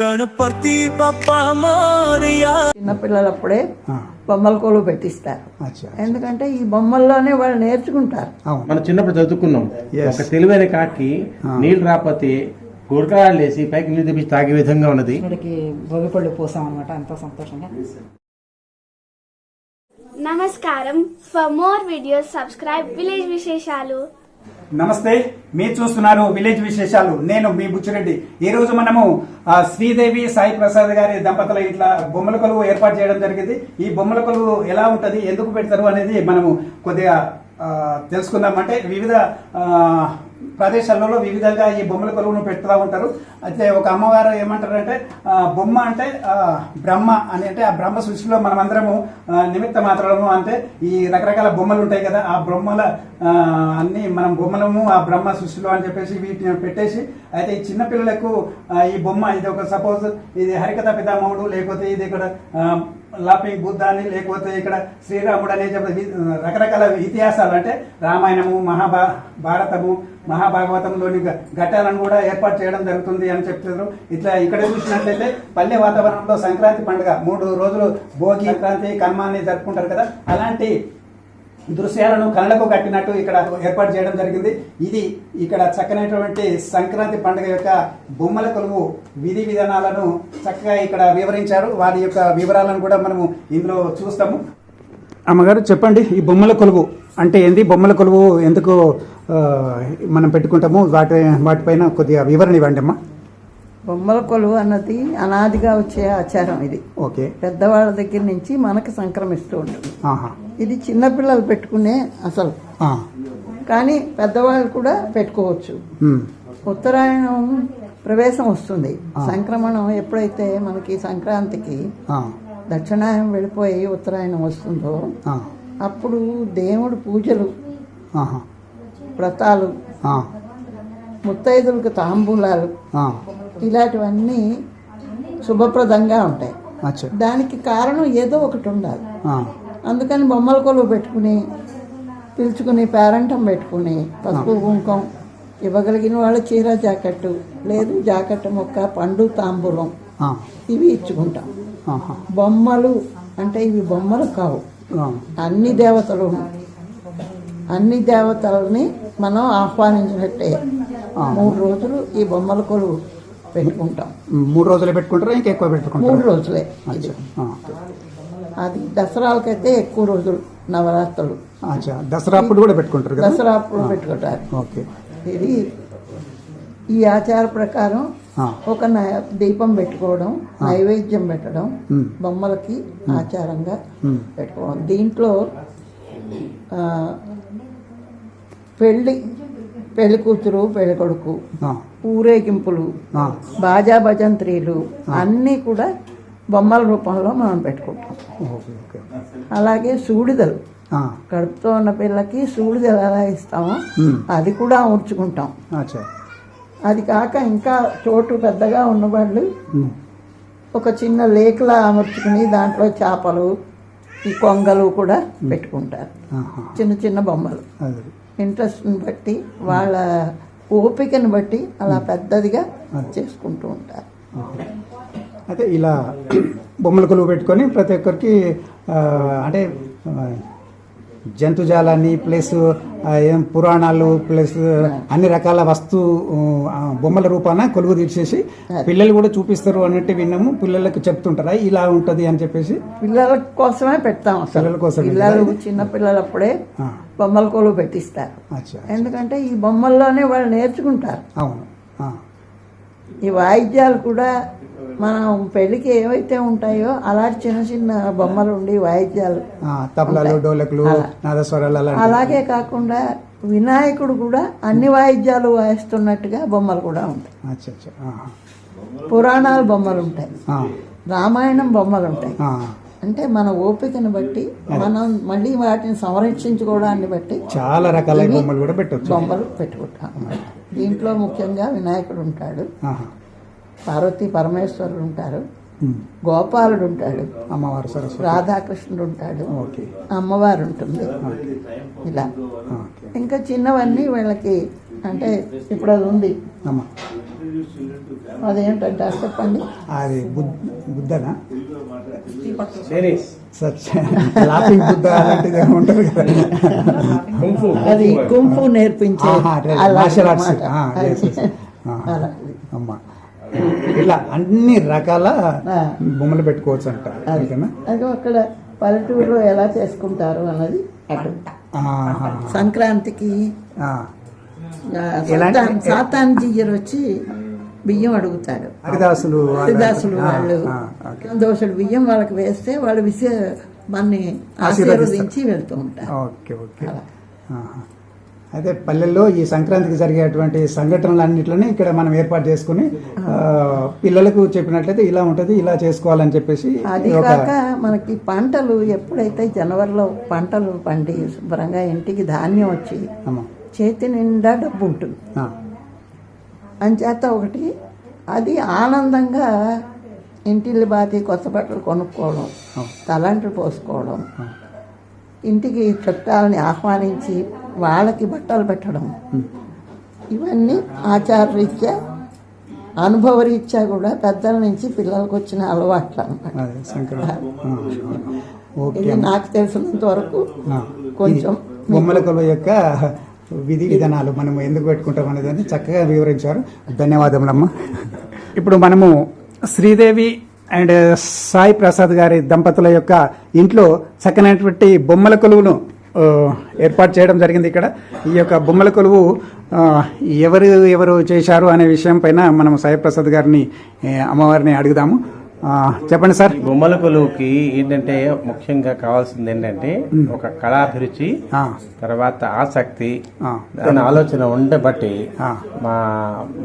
గణపతి చిన్నపిల్లలప్పుడే బొమ్మల కొలువు పెట్టిస్తారు. అచ్చా ఎందుకంటే ఈ బొమ్మల్లోనే వాళ్ళు నేర్చుకుంటారు. అవును. మనం చిన్నప్పుడు చదువుకున్నాం. ఒక తెలివైన కాకి. నీళ్ళు రాకపోతే గురకాలు వేసి పైకి నీళ్ళు తెప్పించి తాగే విధంగా ఉన్నది. భోగిపళ్ళు పోసాం అనమాట ఎంతో సంతోషంగా. నమస్కారం. For more videos subscribe village విశేషాలు నమస్తే మీరు చూస్తున్నారు విలేజ్ విశేషాలు. నేను మీ బుచ్చిరెడ్డి. ఈ రోజు మనము శ్రీదేవి సాయి ప్రసాద్ గారి దంపతుల ఇట్లా బొమ్మల కొలువు ఏర్పాటు చేయడం జరిగింది. ఈ బొమ్మల కొలువు ఎలా ఉంటుంది ఎందుకు పెడతారు అనేది మనము కొద్దిగా ఆ, తెలుసుకుందాం. అంటే వివిధ ప్రదేశాలలో వివిధంగా ఈ బొమ్మల కొలువును పెడుతూ ఉంటారు. అయితే ఒక అమ్మవారు ఏమంటారంటే బొమ్మ అంటే బ్రహ్మ అని అంటే ఆ బ్రహ్మ సృష్టిలో మనమందరము నిమిత్త మాత్రము అంటే ఈ రకరకాల బొమ్మలు ఉంటాయి కదా ఆ బొమ్మల అన్ని మనం బొమ్మలము ఆ బ్రహ్మ సృష్టిలో అని చెప్పేసి వీటిని పెట్టేసి అయితే ఈ చిన్నపిల్లలకు ఈ బొమ్మ ఇది ఒక సపోజ్ ఇది హరికథ పితామహుడు లేకపోతే ఇది ఇక్కడ లాపింగ్ బుద్ధాన్ని లేకపోతే ఇక్కడ శ్రీరాముడు అనే చెప్పి రకరకాల ఇతిహాసాలు అంటే రామాయణము మహాభా భారతము మహాభాగవతంలోని ఘట్టాలను కూడా ఏర్పాటు చేయడం జరుగుతుంది అని చెప్తున్నారు. ఇట్లా ఇక్కడ చూసినట్లయితే పల్లె వాతావరణంలో సంక్రాంతి పండుగ మూడు రోజులు భోగి సంక్రాంతి కర్మాన్ని జరుపుకుంటారు కదా. అలాంటి దృశ్యాలను కళ్ళకు కట్టినట్టు ఇక్కడ ఏర్పాటు చేయడం జరిగింది. ఇది ఇక్కడ చక్కనైనటువంటి సంక్రాంతి పండుగ యొక్క బొమ్మల కొలువు విధి విధానాలను చక్కగా ఇక్కడ వివరించారు. వారి యొక్క వివరాలను కూడా మనము ఇందులో చూస్తాము. అమ్మగారు చెప్పండి ఈ బొమ్మల కొలువు అంటే ఏంది? బొమ్మల కొలువు ఎందుకు మనం పెట్టుకుంటాము? వాటి వాటిపైన కొద్దిగా వివరణ ఇవ్వండి అమ్మా. బొమ్మల కొలువు అన్నది అనాదిగా వచ్చే ఆచారం ఇది ఓకే పెద్దవాళ్ళ దగ్గర నుంచి మనకు సంక్రమిస్తూ ఉంటుంది ఆహా ఇది చిన్నపిల్లలు పెట్టుకునే అసలు. కానీ పెద్దవాళ్ళు కూడా పెట్టుకోవచ్చు. ఉత్తరాయణం ప్రవేశం వస్తుంది సంక్రమణం ఎప్పుడైతే మనకి సంక్రాంతికి. దక్షిణాయనం వెళ్ళిపోయి ఉత్తరాయణం వస్తుందో. అప్పుడు దేవుడు పూజలు. వ్రతాలు. ముత్తైదులకు తాంబూలాలు. ఇలాంటివన్నీ శుభప్రదంగా ఉంటాయి. దానికి కారణం ఏదో ఒకటి ఉండాలి. అందుకని బొమ్మల కొలువు పెట్టుకుని పిలుచుకుని పేరంటం పెట్టుకుని పసుపు కుంకం ఇవ్వగలిగిన వాళ్ళు చీర జాకెట్టు లేదు జాకెట్ మొక్క పండు తాంబూలం. ఇవి ఇచ్చుకుంటాం. బొమ్మలు అంటే ఇవి బొమ్మలు కావు. అన్ని దేవతలు అన్ని దేవతలని మనం ఆహ్వానించినట్టే. మూడు రోజులు ఈ బొమ్మల కొలువు పెట్టుకుంటాం. మూడు రోజులు పెట్టుకుంటారా? ఇంకా ఎక్కువ మూడు పెట్టుకుంటారా రోజులే ఇది. అది దసరాలకైతే ఎక్కువ రోజులు నవరాత్రులు. దసరా అప్పుడు కూడా పెట్టుకుంటారు దసరా అప్పుడు పెట్టుకుంటారు. ఓకే. ఇది ఈ ఆచార ప్రకారం. ఒక దీపం పెట్టుకోవడం నైవేద్యం పెట్టడం. బొమ్మలకి ఆచారంగా. పెట్టుకోవడం. దీంట్లో పెళ్ళి పెళ్ళి కూతురు పెళ్ళి కొడుకు. ఊరేగింపులు. బాజా భజంత్రీలు అన్నీ కూడా బొమ్మల రూపంలో మనం పెట్టుకుంటాం అలాగే సూడిదలు. కడుపుతో ఉన్న పిల్లకి సూడిదలు ఎలా ఇస్తామో. అది కూడా అమర్చుకుంటాం అచ్చా అది కాక ఇంకా చోటు పెద్దగా ఉన్నవాళ్ళు. ఒక చిన్న లేఖలా అమర్చుకుని దాంట్లో చేపలు ఈ కొంగలు కూడా పెట్టుకుంటారు. చిన్న చిన్న బొమ్మలు అదే ఇంట్రెస్ట్ని బట్టి వాళ్ళ ఓపికను బట్టి అలా పెద్దదిగా చేసుకుంటూ ఉంటారు. అయితే ఇలా బొమ్మల కొలువు పెట్టుకొని ప్రతి ఒక్కరికి అంటే జంతుజాలాన్ని ప్లస్ ఏం పురాణాలు ప్లస్ అన్ని రకాల వస్తు బొమ్మల రూపాన కొలువు తీసేసి పిల్లలు కూడా చూపిస్తారు అన్నట్టు విన్నాము. పిల్లలకు చెప్తుంటారా? ఇలా ఉంటది అని చెప్పేసి. పిల్లల కోసమే పెడతాం పిల్లల కోసమే. పిల్లలు చిన్న పిల్లలప్పుడే బొమ్మల కొలువు పెట్టిస్తారు. ఎందుకంటే ఈ బొమ్మల్లోనే వాళ్ళు నేర్చుకుంటారు. అవును. ఈ వాయిద్యాలు కూడా మనం పెళ్ళికి ఏవైతే ఉంటాయో అలాంటి చిన్న చిన్న బొమ్మలు ఉండి వాయిద్యాలు తబలాలు డోలకులు అలా. నాదస్వరాలు అలాగే కాకుండా వినాయకుడు కూడా అన్ని వాయిద్యాలు వాయిస్తున్నట్టుగా బొమ్మలు కూడా ఉంటాయి. పురాణాల బొమ్మలు ఉంటాయి రామాయణం బొమ్మలు ఉంటాయి. అంటే మన ఓపికను బట్టి మనం మళ్ళీ వాటిని సంరక్షించుకోవడాన్ని బట్టి చాలా రకాల బొమ్మలు కూడా పెట్టవచ్చు బొమ్మలు పెట్టుకుంటాం. దీంట్లో ముఖ్యంగా వినాయకుడు ఉంటాడు. పార్వతీ పరమేశ్వరుడు ఉంటారు. గోపాలుడు ఉంటాడు. అమ్మవారు సరస్వతి. రాధాకృష్ణుడు ఉంటాడు. ఓకే. అమ్మవారు ఉంటుంది. ఇలా. ఇంకా చిన్నవన్నీ వీళ్ళకి అంటే ఇప్పుడు అది ఉంది. అమ్మ. అదేంటంటే అది చెప్పండి. అది బుద్ధ బుద్ధనా? లాఫింగ్ బుద్ధ అలాంటిది కదా. అది కుంఫు. నేర్పించే. అమ్మా. ఇలా అన్ని రకాల. బొమ్మలు పెట్టుకోవచ్చు అంట అది అక్కడ పల్లెటూరులో ఎలా చేసుకుంటారు అన్నది. సంక్రాంతికి సాతాన్- వచ్చి బియ్యం అడుగుతాడు హరిదాసులు హరిదాసులు వాళ్ళు. దోషుడు బియ్యం వాళ్ళకి వేస్తే వాళ్ళు విసే మనని. ఆశీర్వదించి వెళ్తూ ఉంటారు. Okay okay. అయితే పల్లెల్లో ఈ సంక్రాంతికి జరిగేటువంటి సంఘటనలన్నింటినీ ఇక్కడ మనం ఏర్పాటు చేసుకుని పిల్లలకు చెప్పినట్లయితే ఇలా ఉంటుంది ఇలా చేసుకోవాలని చెప్పేసి అది కాక మనకి పంటలు ఎప్పుడైతే జనవరిలో పంటలు పండి శుభ్రంగా ఇంటికి ధాన్యం వచ్చి. చేతి నిండా డబ్బు ఉంటుంది. అంచేత ఒకటి అది ఆనందంగా ఇంటిల్లి బాతి కొత్త బట్టలు కొనుక్కోవడం తలంట్లు పోసుకోవడం ఇంటికి చుట్టాలని ఆహ్వానించి వాళ్ళకి బట్టలు పెట్టడం. ఇవన్నీ ఆచారరీత్యా అనుభవరీత్యా కూడా పెద్దల నుంచి పిల్లలకు వచ్చిన అలవాట్లు అనమాట ఇది నాకు తెలిసినంత వరకు. కొంచెం బొమ్మల కొలువు యొక్క విధి విధానాలు మనం ఎందుకు పెట్టుకుంటాం అనేది చక్కగా వివరించారు. ధన్యవాదములమ్మా. ఇప్పుడు మనము శ్రీదేవి అండ్ సాయి ప్రసాద్ గారి దంపతుల యొక్క ఇంట్లో చక్కనటువంటి బొమ్మల కొలువును ఏర్పాటు చేయడం జరిగింది ఇక్కడ. ఈ యొక్క బొమ్మల కొలువు ఎవరు ఎవరు చేశారు అనే విషయం పైన మనం సాయి ప్రసాద్ గారిని అమ్మవారిని అడుగుదాము. చెప్పండి సార్. బొమ్మల కొలువుకి ఏంటంటే ముఖ్యంగా కావాల్సింది ఏంటంటే ఒక కళాభిరుచి తర్వాత ఆసక్తి దాని ఆలోచన ఉండబట్టి. మా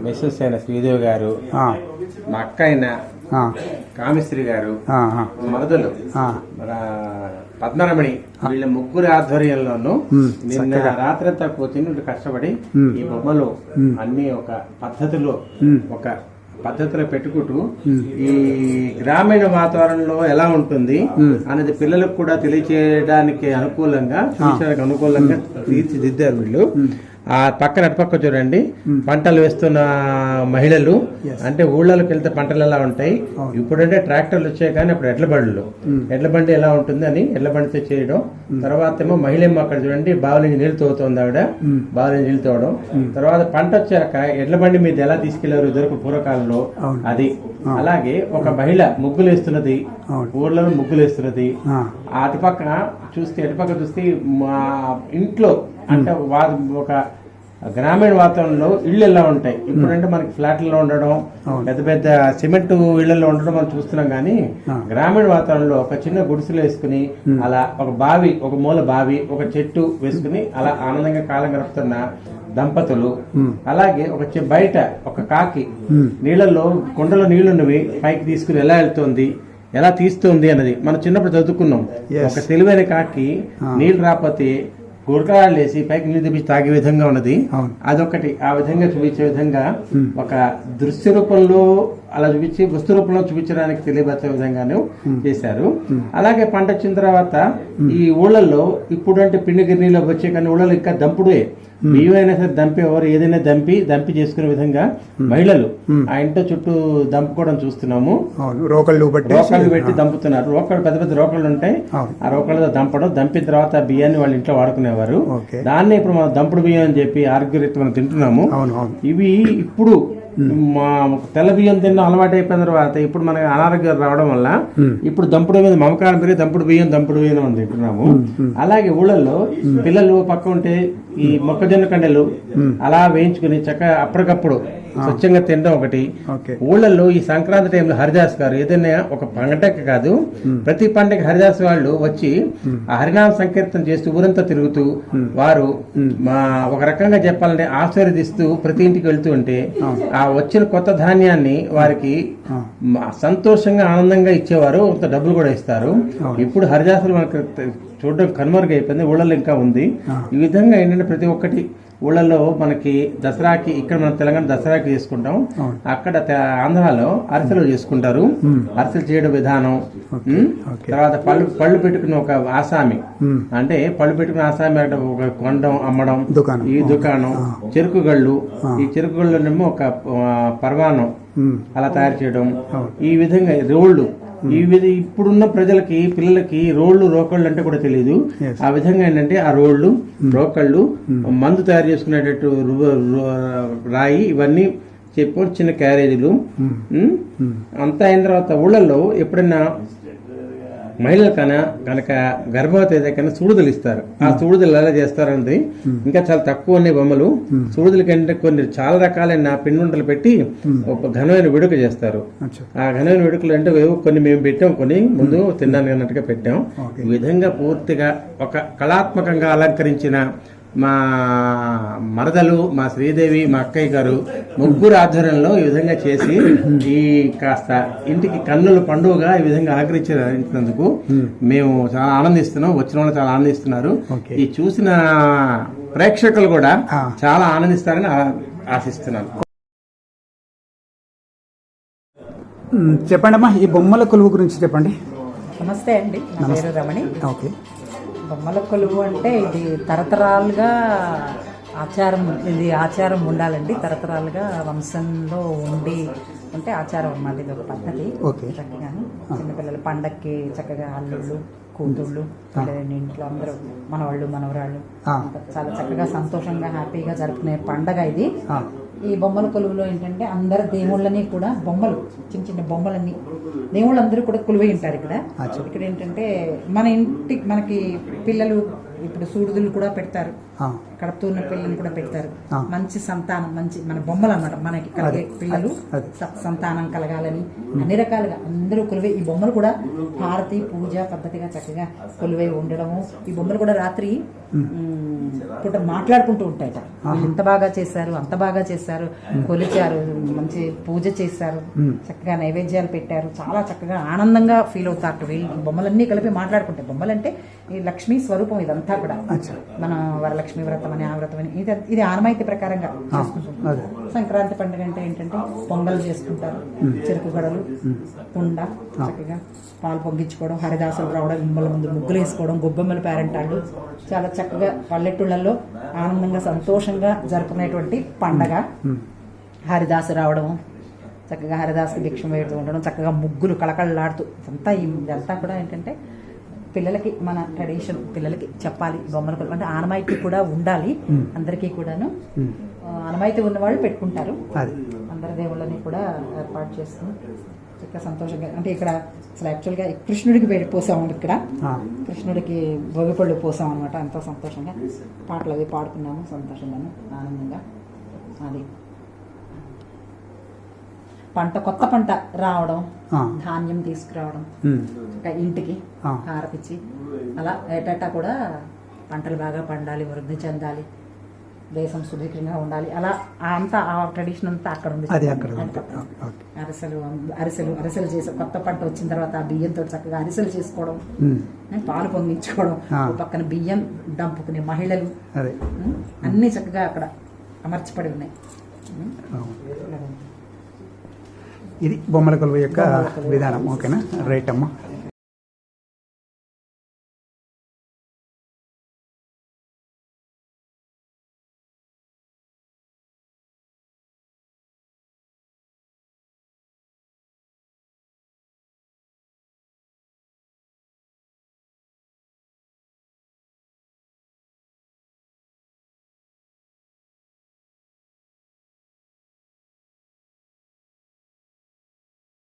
మిస్సెస్ అయిన శ్రీదేవి గారు మా అక్క అయిన కామిశ్రీ గారు మరదలు పద్మరమణి వీళ్ళ ముగ్గురి ఆధ్వర్యంలోనూ నిన్న రాత్రంతా కూర్చుని కష్టపడి ఈ బొమ్మలు అన్ని ఒక పద్ధతిలో ఒక పద్ధతిలో పెట్టుకుంటూ ఈ గ్రామీణ వాతావరణంలో ఎలా ఉంటుంది అనేది పిల్లలకు కూడా తెలియచేయడానికి అనుకూలంగా అనుకూలంగా తీర్చిదిద్దారు వీళ్ళు. ఆ పక్కన అటుపక్క చూడండి. పంటలు వేస్తున్న మహిళలు అంటే ఊళ్ళలోకి వెళ్తే పంటలు ఎలా ఉంటాయి? ఇప్పుడంటే ట్రాక్టర్లు వచ్చాయి కానీ అప్పుడు ఎడ్ల బండ్లు. ఎడ్ల బండి ఎలా ఉంటుంది అని ఎడ్ల బండితో చేయడం. తర్వాత ఏమో మహిళ ఏమో అక్కడ చూడండి బావుల నుంచి నీళ్ళు తోగుతోంది ఆవిడ. బావుల నుంచి నీళ్ళు తోవడం తర్వాత పంట వచ్చాక ఎడ్ల బండి మీద ఎలా తీసుకెళ్ళారు ఇదివరకు పూర్వకాలంలో? అది. అలాగే ఒక మహిళ ముగ్గులు వేస్తున్నది. ఊర్లలో ముగ్గులు వేస్తున్నది. అటుపక్క చూస్తే అటుపక్క చూస్తే మా ఇంట్లో అంటే వా- ఒక గ్రామీణ వాతావరణంలో ఇళ్ళు ఎలా ఉంటాయి? ఇప్పుడంటే మనకి ఫ్లాట్లలో ఉండడం పెద్ద పెద్ద సిమెంట్ ఇళ్ళలో ఉండడం మనం చూస్తున్నాం కానీ గ్రామీణ వాతావరణంలో ఒక చిన్న గుడిసెలు వేసుకుని అలా ఒక బావి ఒక మూల బావి ఒక చెట్టు వేసుకుని అలా ఆనందంగా కాలం గడుపుతున్న దంపతులు అలాగే ఒక బయట ఒక కాకి నీళ్ళల్లో కుండలో నీళ్ళున్నవి పైకి తీసుకుని ఎలా వెళ్తోంది ఎలా తీస్తుంది అన్నది మనం చిన్నప్పుడు చదువుకున్నాం. ఒక తెలివైన కాకి నీళ్ళు రాకపోతే గురకాలు వేసి పైకి నీళ్ళు తెప్పించి తాగే విధంగా ఉన్నది. అదొకటి. ఆ విధంగా చూపించే విధంగా ఒక దృశ్య రూపంలో అలా చూపించి వస్తు రూపంలో చూపించడానికి తెలియబచ్చే విధంగాను చేశారు. అలాగే పంట వచ్చిన తర్వాత ఈ ఊళ్ళల్లో ఇప్పుడు అంటే పిండి గిన్నెలో వచ్చే కానీ ఊళ్ళలో ఇంకా దంపుడే అయినా సరే దంపేవారు ఏదైనా దంపి దంపి చేసుకునే విధంగా మహిళలు ఆ ఇంట్లో చుట్టూ దంపుకోవడం చూస్తున్నాము. రోకళ్ళు రోకళ్ళు పెట్టి దంపుతున్నారు. రోకళ్ళు పెద్ద పెద్ద రోకళ్ళు ఉంటాయి. ఆ రోకళ్ళతో దంపడం దంపిన తర్వాత బియ్యాన్ని వాళ్ళ ఇంట్లో వాడుకునేవారు. దాన్ని ఇప్పుడు మనం దంపుడు బియ్యం అని చెప్పి ఆరోగ్యరీత్యా మనం తింటున్నాము. ఇవి ఇప్పుడు మా తెల్ల బియ్యం తిన్న అలవాటు అయిపోయిన తర్వాత ఇప్పుడు మనకి అనారోగ్యం రావడం వల్ల ఇప్పుడు దంపుడు మీద మమకారం పెరిగి దంపుడు బియ్యం దంపుడు బియ్యం అని తింటున్నాము. అలాగే ఊళ్ళల్లో పిల్లలు పక్క ఉంటే ఈ మొక్కజొన్న కండలు అలా వేయించుకుని చక్కగా అప్పటికప్పుడు స్వచ్ఛంగా తినడం ఒకటి. ఊళ్ళల్లో ఈ సంక్రాంతి టైంలో హరిదాస్ గారు ఏదైనా ఒక పండగ కాదు ప్రతి పండగ హరిదాస్ వాళ్ళు వచ్చి ఆ హరినామ సంకీర్తన చేస్తూ ఊరంతా తిరుగుతూ వారు మా ఒక రకంగా చెప్పాలంటే ఆశీర్వదిస్తూ ప్రతి ఇంటికి వెళ్తూ ఉంటే ఆ. వచ్చిన కొత్త ధాన్యాన్ని వారికి సంతోషంగా ఆనందంగా ఇచ్చేవారు. కొంత డబ్బులు కూడా ఇస్తారు. ఇప్పుడు హరిదాసులు మనకు చూడడం కనుమరుగైపోయింది ఊళ్ళలో ఇంకా ఉంది. ఈ విధంగా ఏంటంటే ప్రతి ఒక్కటి ఊళ్ళలో మనకి దసరాకి ఇక్కడ మన తెలంగాణ దసరాకి చేసుకుంటాం. అక్కడ ఆంధ్రాలో అరిసెలు చేసుకుంటారు. అరిసెలు చేయడం విధానం. తర్వాత పళ్ళు పళ్ళు పెట్టుకుని ఒక ఆసామి. అంటే పళ్ళు పెట్టుకుని ఆసామి ఒక కొండం అమ్మడం. ఈ దుకాణం చెరుకు గళ్ళు. ఈ చెరుకు గళ్ళనేమో ఒక పర్వాణం. అలా తయారు చేయడం. ఈ విధంగా రోళ్ళు. ఈ విధ ఇప్పుడున్న ప్రజలకి పిల్లలకి రోళ్ళు రోకళ్ళు అంటే కూడా తెలియదు ఆ విధంగా ఏంటంటే ఆ రోళ్ళు రోకళ్ళు మందు తయారు చేసుకునేటట్టు రాయి ఇవన్నీ చెప్పు చిన్న క్యారేజీలు. ఉమ్, అంతా అయిన తర్వాత ఊళ్ళల్లో ఎప్పుడైనా మహిళలు కన కనుక గర్భవతి అయితే కనుక సూడుదలు ఇస్తారు. ఆ సూడుదలు ఎలా చేస్తారంటే ఇంకా చాలా తక్కువ ఉన్నాయి బొమ్మలు. సూడుదల కంటే కొన్ని చాలా రకాలైన పిండి పెట్టి ఒక ఘనమైన వేడుక చేస్తారు. ఆ ఘనమైన వేడుకలు అంటే కొన్ని మేము పెట్టాం కొన్ని ముందు తిన్నాను అన్నట్టుగా పెట్టాం. ఈ విధంగా పూర్తిగా ఒక కళాత్మకంగా అలంకరించిన మా మరదలు మా శ్రీదేవి మా అక్కయ్య గారు ముగ్గురు ఆధ్వర్యంలో ఈ విధంగా చేసి ఈ కాస్త ఇంటికి కన్నుల పండుగగా ఈ విధంగా అలంకరించినందుకు మేము చాలా ఆనందిస్తున్నాం. వచ్చిన వాళ్ళు చాలా ఆనందిస్తున్నారు. ఈ చూసిన ప్రేక్షకులు కూడా చాలా ఆనందిస్తారని ఆశిస్తున్నాను. మ్, చెప్పండి అమ్మా ఈ బొమ్మల కొలువు గురించి చెప్పండి. నమస్తే అండి. నా పేరు రమణి. ఓకే. బొమ్మల కొలువు అంటే ఇది తరతరాలుగా ఆచారం ఇది ఆచారం ఉండాలండి. తరతరాలుగా వంశంలో ఉండి ఉంటే ఆచారం అన్నమాట ఇది ఒక పద్ధతి. ఓకే. చక్కగాను చిన్నపిల్లలు పండక్కి చక్కగా అల్లుళ్ళు కూతుళ్ళు ఇంట్లో అందరూ మనవాళ్ళు మనవరాళ్ళు చాలా చక్కగా సంతోషంగా హ్యాపీగా జరుపుకునే పండగ ఇది. ఈ బొమ్మల కొలువులో ఏంటంటే అందరు దేవుళ్ళని కూడా బొమ్మలు చిన్న చిన్న బొమ్మలన్నీ. దేవుళ్ళందరూ కూడా కొలువై ఉంటారు ఇక్కడ. ఇక్కడ ఏంటంటే మన ఇంటి మనకి పిల్లలు ఇప్పుడు సూడుదులు కూడా పెడతారు. కడుపుతూ ఉన్న పిల్లల్ని కూడా పెడతారు. మంచి సంతానం మంచి మన బొమ్మలు అన్నమాట. మనకి కలిగే పిల్లలు సంతానం కలగాలని అన్ని రకాలుగా అందరూ కొలువై ఈ బొమ్మలు కూడా హారతి పూజ పద్ధతిగా చక్కగా కొలువై ఉండడము. ఈ బొమ్మలు కూడా రాత్రి పూట మాట్లాడుకుంటూ ఉంటాయట. ఇంత బాగా చేశారు అంత బాగా చేశారు కొలిచారు మంచి పూజ చేశారు చక్కగా నైవేద్యాలు పెట్టారు. చాలా చక్కగా ఆనందంగా ఫీల్ అవుతారు వీళ్ళు. బొమ్మలన్నీ కలిపి మాట్లాడుకుంటాయి బొమ్మలంటే ఈ లక్ష్మీ స్వరూపం ఇదంతా కూడా. మన వరలక్ష్మి వ్రతం అని ఆ వ్రతం అని ఇది ఇది ఆనమాయితీ ప్రకారంగా చేసుకుంటాం సంక్రాంతి పండుగ అంటే ఏంటంటే పొంగల్ చేసుకుంటారు. చెరుకు గడలు కుండ చక్కగా పాలు పొంగించుకోవడం హరిదాసులు రావడం ఇమ్మల ముందు ముగ్గులు వేసుకోవడం గొబ్బెమ్మల పేరంటాళ్ళు చాలా చక్కగా పల్లెటూళ్ళల్లో ఆనందంగా సంతోషంగా జరుపుకునేటువంటి పండగ. హరిదాసు రావడం చక్కగా హరిదాసుకి భిక్షం వేడుతూ ఉండడం చక్కగా ముగ్గులు కళకళలాడుతూ ఈ- ఇదంతా కూడా ఏంటంటే పిల్లలకి మన ట్రెడిషన్ పిల్లలకి చెప్పాలి. బొమ్మల కొలువు అంటే ఆనమాయితీ కూడా ఉండాలి. అందరికీ కూడాను. ఆనమాయితీ ఉన్న వాళ్ళు పెట్టుకుంటారు. అది. అందరి దేవుళ్ళని కూడా ఏర్పాటు చేస్తాం. చక్కగా సంతోషంగా అంటే ఇక్కడ అసలు యాక్చువల్గా కృష్ణుడికి పెట్టి పోసాము ఇక్కడ. కృష్ణుడికి భోగిపళ్ళు పోసాం అనమాట ఎంతో సంతోషంగా. పాటలు అవి పాడుకున్నాము సంతోషంగాను ఆనందంగా. అది. పంట కొత్త పంట రావడం. ధాన్యం తీసుకురావడం ఇంటికి ఆ. హారతిచ్చి అలా ఏటా కూడా పంటలు బాగా పండాలి వృద్ధి చెందాలి దేశం సుభిక్షంగా ఉండాలి. అలా అంతా ఆ ట్రెడిషన్ అంతా అక్కడ ఉంది. అరిసెలు అరిసెలు అరిసెలు చేసే కొత్త పంట వచ్చిన తర్వాత ఆ బియ్యంతో చక్కగా అరిసెలు చేసుకోవడం పాలు పొంగించుకోవడం పక్కన బియ్యం దంపుకునే మహిళలు అన్నీ చక్కగా అక్కడ అమర్చబడి ఉన్నాయి. ఇది బొమ్మల కొలువు యొక్క విధానం. ఓకేనా? రైట్ అమ్మా.